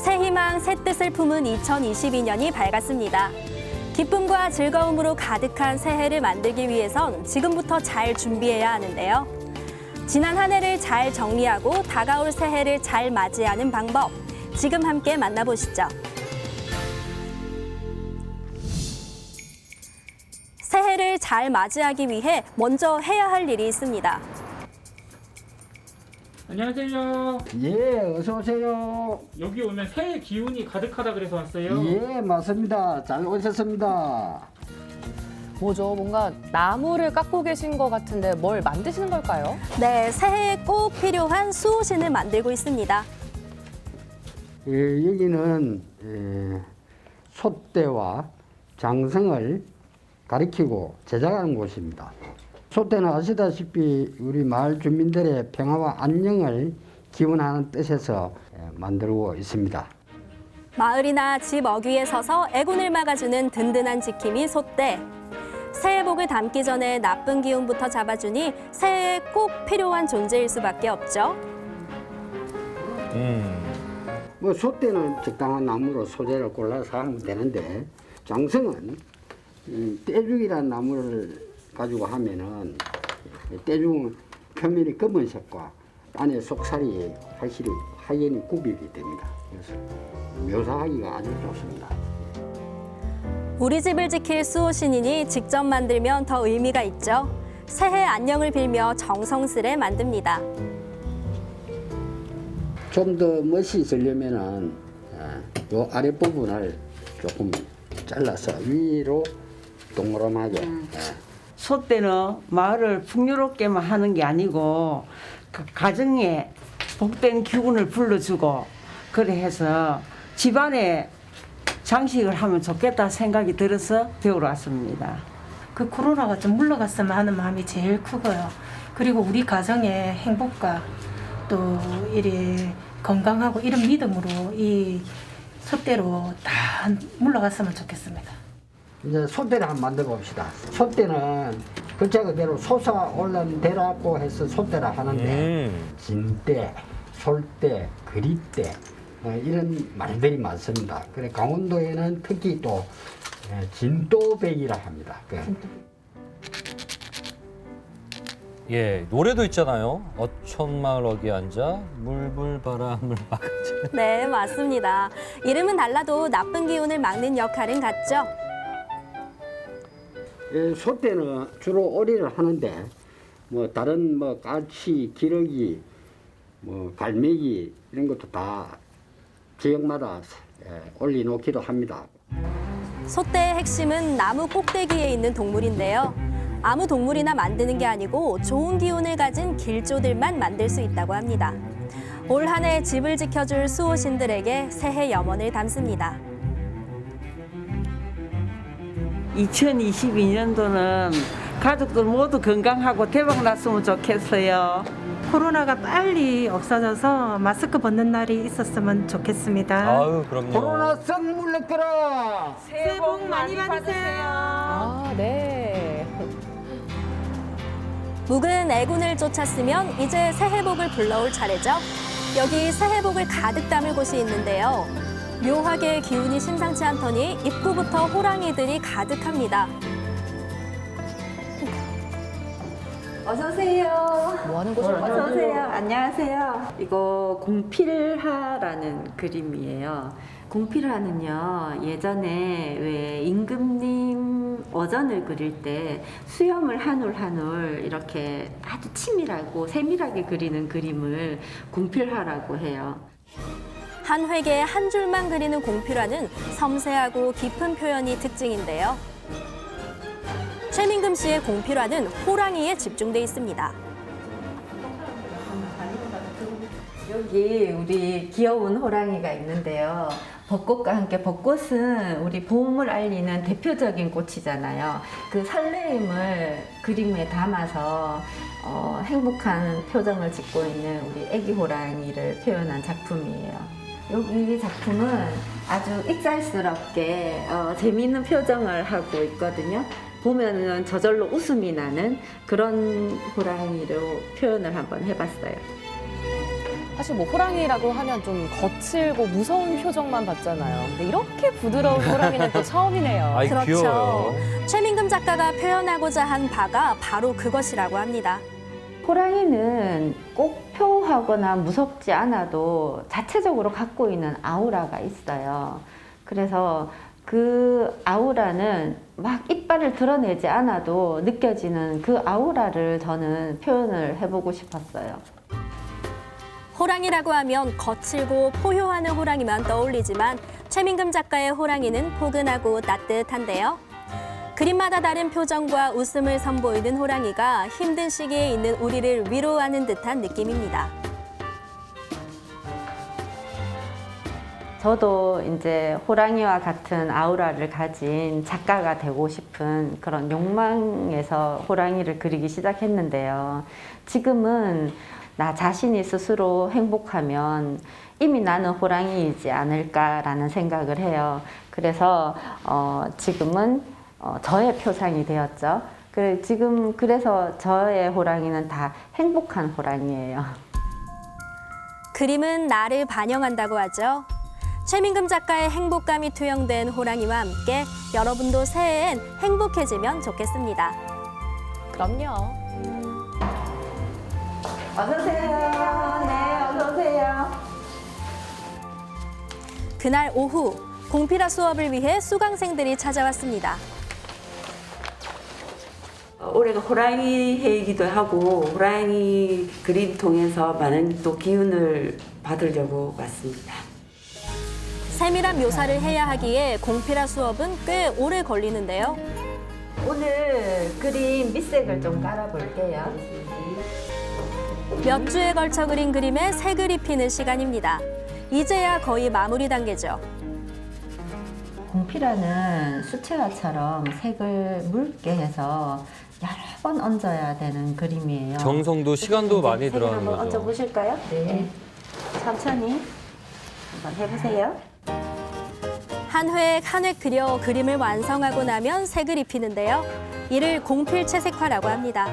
새 희망, 새 뜻을 품은 2022년이 밝았습니다. 기쁨과 즐거움으로 가득한 새해를 만들기 위해선 지금부터 잘 준비해야 하는데요. 지난 한 해를 잘 정리하고 다가올 새해를 잘 맞이하는 방법. 지금 함께 만나보시죠. 새해를 잘 맞이하기 위해 먼저 해야 할 일이 있습니다. 안녕하세요. 예, 어서 오세요. 여기 오면 새해 기운이 가득하다 그래서 왔어요. 예, 맞습니다. 잘 오셨습니다. 뭐죠? 뭔가 나무를 깎고 계신 것 같은데 뭘 만드시는 걸까요? 네, 새해에 꼭 필요한 수호신을 만들고 있습니다. 예, 여기는 예, 소떼와 장성을 가리키고 제작하는 곳입니다. 소떼는 아시다시피 우리 마을 주민들의 평화와 안녕을 기원하는 뜻에서 예, 만들고 있습니다. 마을이나 집 어귀에 서서 애군을 막아주는 든든한 지킴이 소떼. 새해 복을 담기 전에 나쁜 기운부터 잡아주니 새해에 꼭 필요한 존재일 수밖에 없죠. 뭐 소떼는 적당한 나무로 소재를 골라서 하면 되는데 장성은 이 떼죽이라는 나무를 가지고 하면은 이 떼죽은 표면이 검은색과 안에 속살이 확실히 하얀이 구별이 됩니다. 그래서 묘사하기가 아주 좋습니다. 우리 집을 지킬 수호신이니 직접 만들면 더 의미가 있죠. 새해 안녕을 빌며 정성스레 만듭니다. 좀 더 멋이 있으려면은 예, 요 아랫 부분을 조금 잘라서 위로 동그라하게 예, 소떼는 마을을 풍요롭게만 하는 게 아니고 그 가정에 복된 기운을 불러주고 그래 해서 집안에 장식을 하면 좋겠다 생각이 들어서 배우러 왔습니다. 그 코로나가 좀 물러갔으면 하는 마음이 제일 크고요. 그리고 우리 가정의 행복과 또 이리 건강하고 이런 믿음으로 이 소대로 다 물러갔으면 좋겠습니다. 이제 소대를 한번 만들어 봅시다. 소대는 글자 그대로 솟아 올른 대라고 해서 소대라 하는데 진대, 솔대, 그리대 뭐 이런 말들이 많습니다. 그래 강원도에는 특히 또 예, 진도백이라 합니다. 그 예, 노래도 있잖아요. 어촌마을 어귀 앉아 물불 바람을 막지. 네, 맞습니다. 이름은 달라도 나쁜 기운을 막는 역할은 같죠. 예, 소대는 주로 오리를 하는데 뭐 다른 뭐 까치, 기러기, 뭐 갈매기 이런 것도 다 지역마다 예, 올려놓기도 합니다. 소떼의 핵심은 나무 꼭대기에 있는 동물인데요. 아무 동물이나 만드는 게 아니고 좋은 기운을 가진 길조들만 만들 수 있다고 합니다. 올 한 해 집을 지켜줄 수호신들에게 새해 염원을 담습니다. 2022년도는 가족들 모두 건강하고 대박 났으면 좋겠어요. 코로나가 빨리 없어져서 마스크 벗는 날이 있었으면 좋겠습니다. 아유, 그럼요. 코로나 선 물러거라! 새해 복 많이 받으세요. 아, 네. 묵은 애군을 쫓았으면 이제 새해 복을 불러올 차례죠. 여기 새해 복을 가득 담을 곳이 있는데요. 묘하게 기운이 심상치 않더니 입구부터 호랑이들이 가득합니다. 어서 오세요. 뭐 하는 곳일까요? 어서 오세요. 안녕하세요. 이거 공필하라는 그림이에요. 공필하는요 예전에 왜 임금님 어전을 그릴 때 수염을 한 올 한 올 이렇게 아주 치밀하고 세밀하게 그리는 그림을 공필하라고 해요. 한 획에 한 줄만 그리는 공필화는 섬세하고 깊은 표현이 특징인데요. 최민금 씨의 공필화는 호랑이에 집중돼 있습니다. 여기 우리 귀여운 호랑이가 있는데요. 벚꽃과 함께 벚꽃은 우리 봄을 알리는 대표적인 꽃이잖아요. 그 설레임을 그림에 담아서 어, 행복한 표정을 짓고 있는 우리 애기 호랑이를 표현한 작품이에요. 여기 작품은 아주 익살스럽게 어, 재미있는 표정을 하고 있거든요. 보면은 저절로 웃음이 나는 그런 호랑이로 표현을 한번 해봤어요. 사실 뭐 호랑이라고 하면 좀 거칠고 무서운 표정만 봤잖아요. 근데 이렇게 부드러운 호랑이는 또 처음이네요. 아이 그렇죠. 귀여워요. 최민금 작가가 표현하고자 한 바가 바로 그것이라고 합니다. 호랑이는 꼭 표하거나 무섭지 않아도 자체적으로 갖고 있는 아우라가 있어요. 그래서 그 아우라는 막 이빨을 드러내지 않아도 느껴지는 그 아우라를 저는 표현을 해보고 싶었어요. 호랑이라고 하면 거칠고 포효하는 호랑이만 떠올리지만 최민금 작가의 호랑이는 포근하고 따뜻한데요. 그림마다 다른 표정과 웃음을 선보이는 호랑이가 힘든 시기에 있는 우리를 위로하는 듯한 느낌입니다. 저도 이제 호랑이와 같은 아우라를 가진 작가가 되고 싶은 그런 욕망에서 호랑이를 그리기 시작했는데요. 지금은 나 자신이 스스로 행복하면 이미 나는 호랑이이지 않을까라는 생각을 해요. 그래서 어, 지금은 어, 저의 표상이 되었죠. 그래, 지금 그래서 저의 호랑이는 다 행복한 호랑이에요. 그림은 나를 반영한다고 하죠. 최민금 작가의 행복감이 투영된 호랑이와 함께 여러분도 새해엔 행복해지면 좋겠습니다. 그럼요. 어서 오세요. 네, 어서 오세요. 그날 오후 공피라 수업을 위해 수강생들이 찾아왔습니다. 어, 올해가 호랑이 해이기도 하고 호랑이 그림 통해서 많은 또 기운을 받으려고 왔습니다. 세밀한 묘사를 해야 하기에 공피라 수업은 꽤 오래 걸리는데요. 오늘 그림 밑색을 좀 깔아볼게요. 몇 주에 걸쳐 그린 그림에 색을 입히는 시간입니다. 이제야 거의 마무리 단계죠. 공피라는 수채화처럼 색을 묽게 해서 여러 번 얹어야 되는 그림이에요. 정성도 시간도 많이 들어가는 한번 거죠. 얹어보실까요? 네. 천천히 한번 해보세요. 한 획 한 획 그려 그림을 완성하고 나면 색을 입히는데요. 이를 공필 채색화라고 합니다.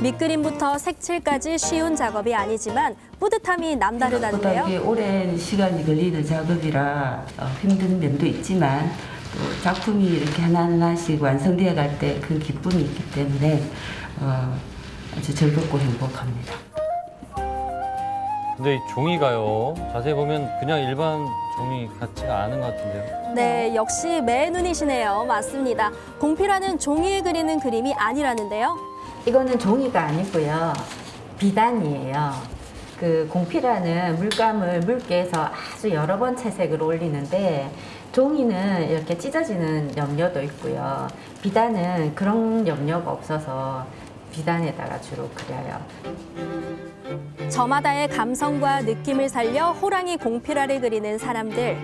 밑그림부터 색칠까지 쉬운 작업이 아니지만 뿌듯함이 남다르다는데요. 이게 오랜 시간이 걸리는 작업이라 어, 힘든 면도 있지만 또 작품이 이렇게 하나하나씩 완성되어 갈 때 그 기쁨이 있기 때문에 어, 아주 즐겁고 행복합니다. 근데 이 종이가요. 자세히 보면 그냥 일반 종이 같지가 않은 것 같은데요. 네, 역시 매눈이시네요. 맞습니다. 공필화는 종이에 그리는 그림이 아니라는데요. 이거는 종이가 아니고요. 비단이에요. 그 공피라는 물감을 묽게 해서 아주 여러 번 채색을 올리는데 종이는 이렇게 찢어지는 염려도 있고요. 비단은 그런 염려가 없어서 비단에다가 주로 그려요. 저마다의 감성과 느낌을 살려 호랑이 공필화를 그리는 사람들.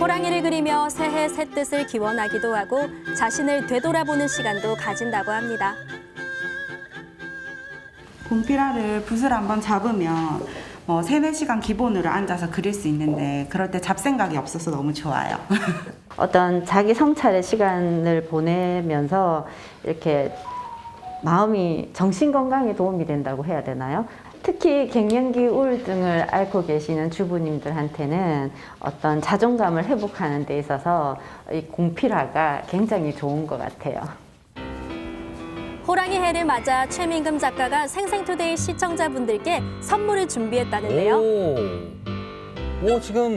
호랑이를 그리며 새해 새 뜻을 기원하기도 하고 자신을 되돌아보는 시간도 가진다고 합니다. 공피라를 붓을 한번 잡으면 뭐 세네 시간 기본으로 앉아서 그릴 수 있는데 그럴 때 잡생각이 없어서 너무 좋아요. 어떤 자기 성찰의 시간을 보내면서 이렇게 마음이 정신 건강에 도움이 된다고 해야 되나요? 특히 갱년기 우울증을 앓고 계시는 주부님들한테는 어떤 자존감을 회복하는 데 있어서 이 공필화가 굉장히 좋은 것 같아요. 호랑이 해를 맞아 최민금 작가가 생생투데이 시청자분들께 선물을 준비했다는데요. 오, 오 지금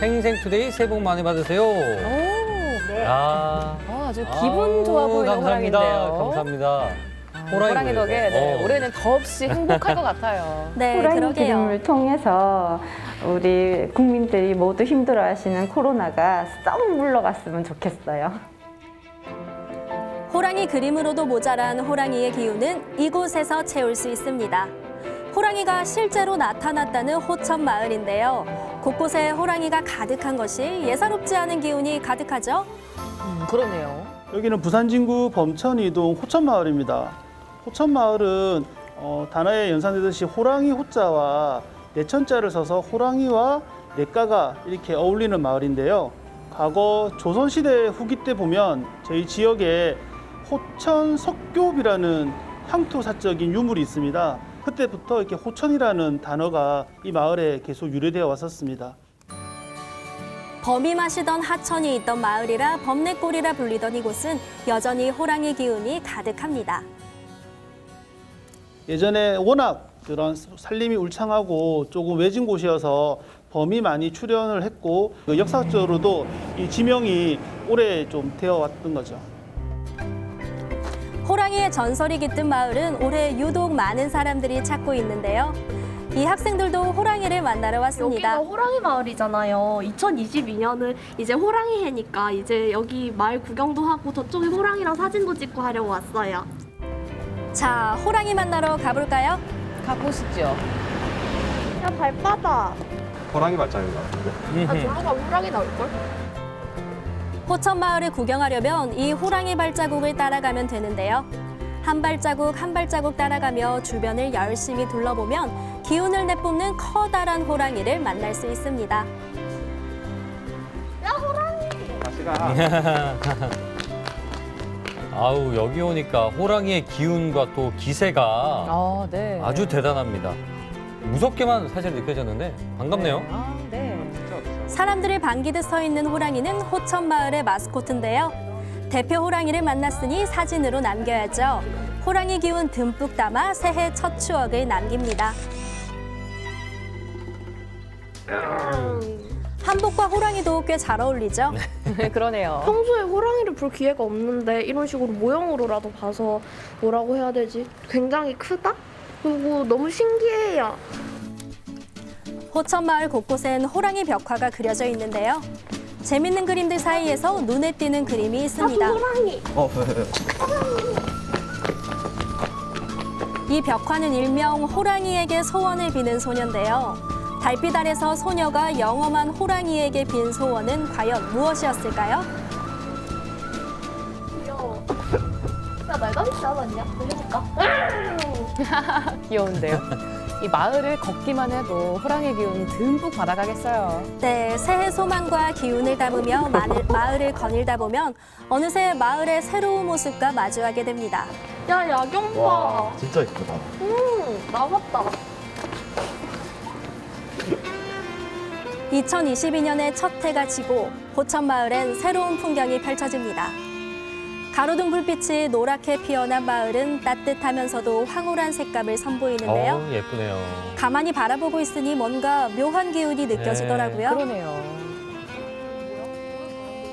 생생투데이 새해 복 많이 받으세요. 오, 네. 아, 어, 아주 기분 좋아 아우, 보이는 감사합니다. 호랑인데요. 감사합니다. 호랑이 덕에 네, 어. 올해는 더없이 행복할 것 같아요. 네, 호랑이 그러게요. 그림을 통해서 우리 국민들이 모두 힘들어하시는 코로나가 썩 물러갔으면 좋겠어요. 호랑이 그림으로도 모자란 호랑이의 기운은 이곳에서 채울 수 있습니다. 호랑이가 실제로 나타났다는 호천 마을인데요. 곳곳에 호랑이가 가득한 것이 예사롭지 않은 기운이 가득하죠. 음, 그러네요. 여기는 부산 진구 범천 이동 호천 마을입니다. 호천 마을은 어, 단어에 연상되듯이 호랑이 호자와 내천자를 써서 호랑이와 내가가 이렇게 어울리는 마을인데요. 과거 조선시대 후기 때 보면 저희 지역에 호천 석교비라는 향토사적인 유물이 있습니다. 그때부터 이렇게 호천이라는 단어가 이 마을에 계속 유래되어 왔었습니다. 범이 마시던 하천이 있던 마을이라 범내골이라 불리던 이곳은 여전히 호랑이 기운이 가득합니다. 예전에 워낙 그런 살림이 울창하고 조금 외진 곳이어서 범이 많이 출연을 했고 그 역사적으로도 이 지명이 오래 좀 되어 왔던 거죠. 호랑이의 전설이 깃든 마을은 올해 유독 많은 사람들이 찾고 있는데요. 이 학생들도 호랑이를 만나러 왔습니다. 여기가 호랑이 마을이잖아요. 2022년은 이제 호랑이 해니까 이제 여기 마을 구경도 하고 저쪽에 호랑이랑 사진도 찍고 하려고 왔어요. 자, 호랑이 만나러 가볼까요? 가보시죠. 야 발바닥. 호랑이 발자국 같은데. 아 저로 가면 호랑이 나올걸? 호천 마을을 구경하려면 이 호랑이 발자국을 따라가면 되는데요. 한 발자국 한 발자국 따라가며 주변을 열심히 둘러보면 기운을 내뿜는 커다란 호랑이를 만날 수 있습니다. 야 호랑이. 다시 가. 아우 여기 오니까 호랑이의 기운과 또 기세가 아, 네. 아주 대단합니다. 무섭게만 사실 느껴졌는데 반갑네요. 아, 네. 사람들을 반기듯 서 있는 호랑이는 호천 마을의 마스코트인데요. 대표 호랑이를 만났으니 사진으로 남겨야죠. 호랑이 기운 듬뿍 담아 새해 첫 추억을 남깁니다. 한복과 호랑이도 꽤 잘 어울리죠. 네, 그러네요. 평소에 호랑이를 볼 기회가 없는데 이런 식으로 모형으로라도 봐서 뭐라고 해야 되지? 굉장히 크다? 그리고 너무 신기해요. 호천 마을 곳곳엔 호랑이 벽화가 그려져 있는데요. 재밌는 그림들 사이에서 눈에 띄는 그림이 있습니다. 호랑이. 이 벽화는 일명 호랑이에게 소원을 비는 소녀인데요. 달빛 아래서 소녀가 영험한 호랑이에게 빈 소원은 과연 무엇이었을까요? 귀여워. 야 날감 있지 않았냐? 보여줄까? 귀여운데요. 이 마을을 걷기만 해도 호랑이 기운 듬뿍 받아가겠어요. 네, 새해 소망과 기운을 담으며 마을, 마을을 거닐다 보면 어느새 마을의 새로운 모습과 마주하게 됩니다. 야 야경 봐. 진짜 이쁘다. 음 나왔다. 2022년의 첫 해가 지고 호천 마을엔 새로운 풍경이 펼쳐집니다. 가로등 불빛이 노랗게 피어난 마을은 따뜻하면서도 황홀한 색감을 선보이는데요. 어우 예쁘네요. 가만히 바라보고 있으니 뭔가 묘한 기운이 느껴지더라고요. 그러네요.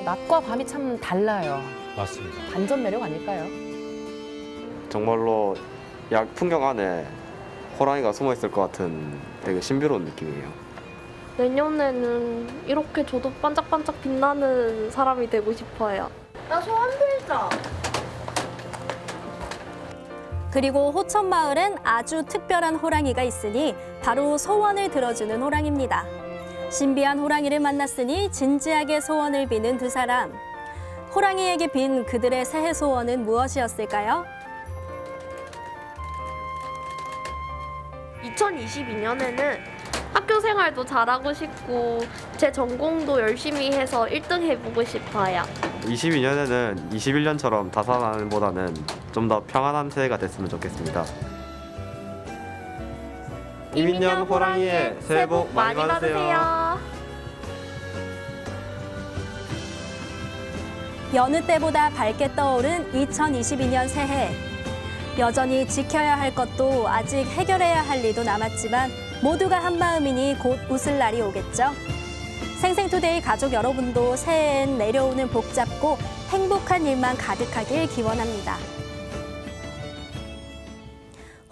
낮과 밤이 참 달라요. 맞습니다. 반전 매력 아닐까요? 정말로 약 풍경 안에 호랑이가 숨어 있을 것 같은 되게 신비로운 느낌이에요. 내년에는 이렇게 저도 반짝반짝 빛나는 사람이 되고 싶어요. 나 소원 빌자. 그리고 호천 마을엔 아주 특별한 호랑이가 있으니 바로 소원을 들어주는 호랑입니다. 신비한 호랑이를 만났으니 진지하게 소원을 비는 두 사람. 호랑이에게 빈 그들의 새해 소원은 무엇이었을까요? 2022년에는 학교 생활도 잘하고 싶고 제 전공도 열심히 해서 1등 해보고 싶어요. 22년에는 21년처럼 다산하는보다는 좀 더 평안한 새해가 됐으면 좋겠습니다. 이민년 호랑이의 새해 복 많이 받으세요. 여느 때보다 밝게 떠오른 2022년 새해. 여전히 지켜야 할 것도 아직 해결해야 할 일도 남았지만 모두가 한 마음이니 곧 웃을 날이 오겠죠. 생생투데이 가족 여러분도 새해엔 내려오는 복 잡고 행복한 일만 가득하길 기원합니다.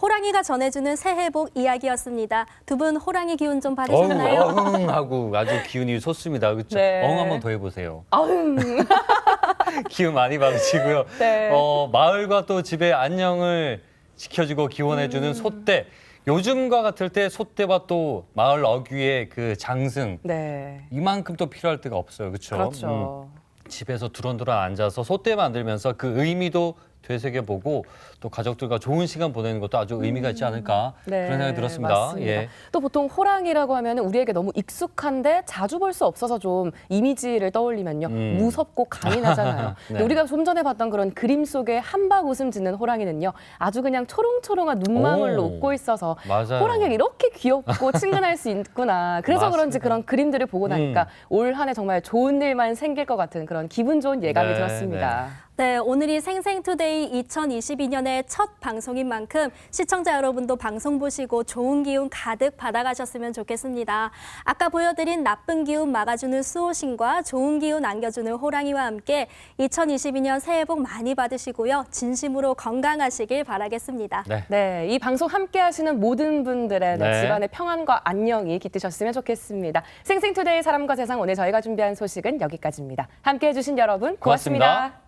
호랑이가 전해주는 새해 복 이야기였습니다. 두 분 호랑이 기운 좀 어우 받으셨나요? 어흥 하고 아주 기운이 솟습니다. 그렇죠? 네. 엉 한번 더 해보세요. 아흥. 기운 많이 받으시고요. 네. 어, 마을과 또 집의 안녕을 지켜주고 기원해주는 음. 소떼. 요즘과 같을 때 소떼와 또 마을 어귀의 그 장승 네. 이만큼 또 필요할 때가 없어요. 그렇죠? 그렇죠. 집에서 두런두런 앉아서 소떼 만들면서 그 의미도 되새겨보고 또 가족들과 좋은 시간 보내는 것도 아주 의미가 있지 않을까 네, 그런 생각이 들었습니다. 맞습니다. 예. 또 보통 호랑이라고 하면 우리에게 너무 익숙한데 자주 볼 수 없어서 좀 이미지를 떠올리면요. 음. 무섭고 강인하잖아요. 네. 근데 우리가 좀 전에 봤던 그런 그림 속에 한박 웃음 짓는 호랑이는요. 아주 그냥 초롱초롱한 눈망울로 오. 웃고 있어서 맞아요. 호랑이가 이렇게 귀엽고 친근할 수 있구나. 그래서 그런지 맞습니다. 그런 그림들을 보고 나니까 음. 올 한해 정말 좋은 일만 생길 것 같은 그런 기분 좋은 예감이 네, 들었습니다. 네, 오늘이 생생투데이 2022년의 첫 방송인 만큼 시청자 여러분도 방송 보시고 좋은 기운 가득 받아가셨으면 좋겠습니다. 아까 보여드린 나쁜 기운 막아주는 수호신과 좋은 기운 안겨주는 호랑이와 함께 2022년 새해 복 많이 받으시고요. 진심으로 건강하시길 바라겠습니다. 네. 네, 이 방송 함께 하시는 모든 분들의 네, 네. 집안의 평안과 안녕이 깃드셨으면 좋겠습니다. 생생투데이 사람과 세상 오늘 저희가 준비한 소식은 여기까지입니다. 함께 해주신 여러분 고맙습니다. 고맙습니다.